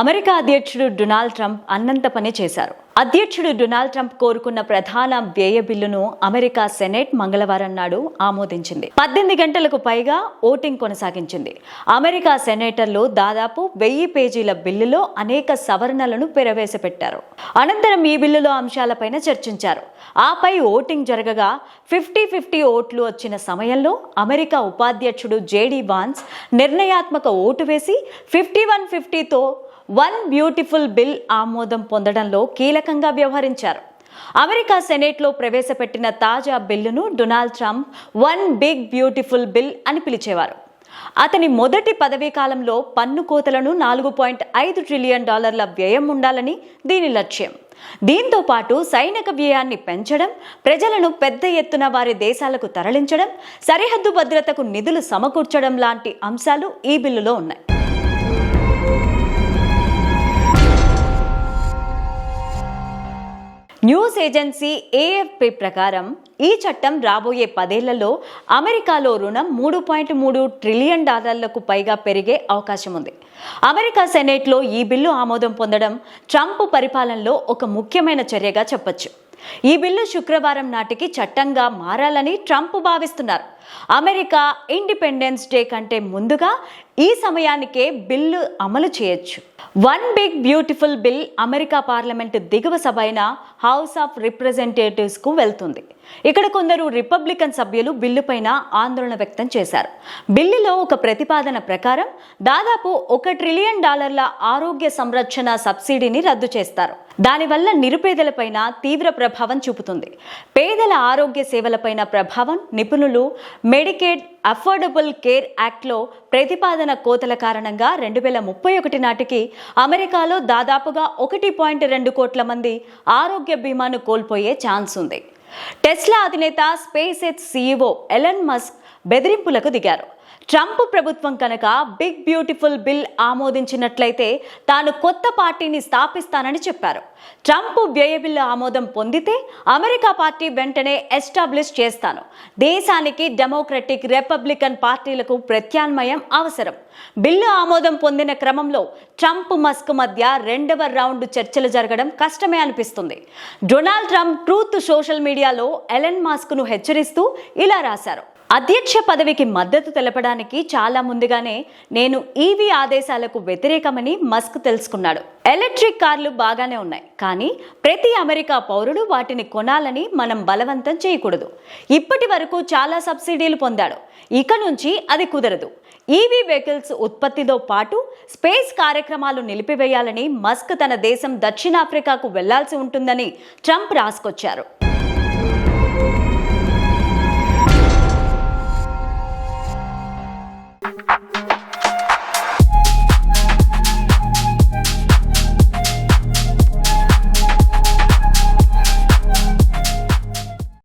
America అధ్యక్షుడు Donald Trump అన్నంత పని చేశారు. అధ్యక్షుడు డొనాల్డ్ ట్రంప్ కోరుకున్న ప్రధాన వ్యయ బిల్లును అమెరికా సెనేట్ మంగళవారం నాడు ఆమోదించింది. పద్దెనిమిది గంటలకు పైగా ఓటింగ్ కొనసాగించింది. అమెరికా సెనేటర్లు దాదాపు వెయ్యి పేజీల బిల్లులో అనేక సవరణలను ప్రవేశపెట్టారు. అనంతరం ఈ బిల్లులో అంశాలపైన చర్చించారు. ఆపై ఓటింగ్ జరగగా ఫిఫ్టీ ఫిఫ్టీ ఓట్లు వచ్చిన సమయంలో అమెరికా ఉపాధ్యక్షుడు జేడీ వాన్స్ నిర్ణయాత్మక ఓటు వేసి ఫిఫ్టీ వన్ ఫిఫ్టీతో వన్ బ్యూటిఫుల్ బిల్ ఆమోదం పొందడంలో కీలకంగా వ్యవహరించారు. అమెరికా సెనేట్లో ప్రవేశపెట్టిన తాజా బిల్లును Donald Trump one big beautiful bill అని పిలిచేవారు. అతని మొదటి పదవీ కాలంలో పన్ను కోతలను నాలుగు పాయింట్ ఐదు ట్రిలియన్ డాలర్ల వ్యయం ఉండాలని దీని లక్ష్యం. దీంతో పాటు సైనిక వ్యయాన్ని పెంచడం ప్రజలను పెద్ద ఎత్తున వారి దేశాలకు తరలించడం సరిహద్దు భద్రతకు నిధులు సమకూర్చడం లాంటి అంశాలు ఈ బిల్లులో ఉన్నాయి. న్యూస్ ఏజెన్సీ ఏఎఫ్పి ప్రకారం ఈ చట్టం రాబోయే పదేళ్ళలో అమెరికాలో రుణం మూడు పాయింట్ మూడు ట్రిలియన్ డాలర్లకు పైగా పెరిగే అవకాశం ఉంది. అమెరికా సెనేట్లో ఈ బిల్లు ఆమోదం పొందడం ట్రంప్ పరిపాలనలో ఒక ముఖ్యమైన చర్యగా చెప్పచ్చు. ఈ బిల్లు శుక్రవారం నాటికి చట్టంగా మారాలని ట్రంప్ భావిస్తున్నారు. అమెరికా ఇండిపెండెన్స్ డే కంటే ముందుగా ఈ సమయానికే బిల్లు అమలు చేయొచ్చు. One big beautiful bill America parliament దిగువ సభ అయిన హౌస్ ఆఫ్ రిప్రజెంటేటివ్స్కు వెళ్తుంది. ఇక్కడ కొందరు రిపబ్లికన్ సభ్యులు బిల్లుపైన ఆందోళన వ్యక్తం చేశారు. బిల్లులో ఒక ప్రతిపాదన ప్రకారం దాదాపు ఒక ట్రిలియన్ డాలర్ల ఆరోగ్య సంరక్షణ సబ్సిడీని రద్దు చేస్తారు. దానివల్ల నిరుపేదలపైన తీవ్ర ప్రభావం చూపుతుంది. పేదల ఆరోగ్య సేవలపైన ప్రభావం నిపుణులు మెడికేడ్ అఫోర్డబుల్ కేర్ యాక్ట్లో ప్రతిపాదన కోతల కారణంగా రెండు వేల ముప్పై ఒకటి నాటికి అమెరికాలో దాదాపుగా ఒకటి పాయింట్ రెండు కోట్ల మంది ఆరోగ్య బీమాను కోల్పోయే ఛాన్స్ ఉంది. టెస్లా అధినేత space X CEO Elon Musk బెదిరింపులకు దిగారు. ట్రంప్ ప్రభుత్వం కనుక బిగ్ బ్యూటిఫుల్ బిల్ ఆమోదించినట్లయితే తాను కొత్త పార్టీని స్థాపిస్తానని చెప్పారు. ట్రంప్ వ్యయ బిల్లు ఆమోదం పొందితే అమెరికా పార్టీ వెంటనే ఎస్టాబ్లిష్ చేస్తాను. దేశానికి డెమోక్రటిక్ రిపబ్లికన్ పార్టీలకు ప్రత్యామ్నాయం అవసరం. బిల్లు ఆమోదం పొందిన క్రమంలో ట్రంప్ మస్క్ మధ్య రెండవ రౌండ్ చర్చలు జరగడం కష్టమే అనిపిస్తుంది. డొనాల్డ్ ట్రంప్ ట్రూత్ సోషల్ మీడియాలో ఎలన్ మాస్క్ను హెచ్చరిస్తూ ఇలా రాశారు. అధ్యక్ష పదవికి మద్దతు తెలపడానికి చాలా ముందుగానే నేను ఈవీ ఆదేశాలకు వ్యతిరేకమని మస్క్ తెలుసుకున్నాడు. ఎలక్ట్రిక్ కార్లు బాగానే ఉన్నాయి కానీ ప్రతి అమెరికా పౌరుడు వాటిని కొనాలని మనం బలవంతం చేయకూడదు. ఇప్పటి వరకు చాలా సబ్సిడీలు పొందాడు. ఇక నుంచి అది కుదరదు. ఈవీ వెహికల్స్ ఉత్పత్తితో పాటు స్పేస్ కార్యక్రమాలు నిలిపివేయాలని మస్క్ తన దేశం దక్షిణాఫ్రికాకు వెళ్ళాల్సి ఉంటుందని ట్రంప్ రాసుకొచ్చారు.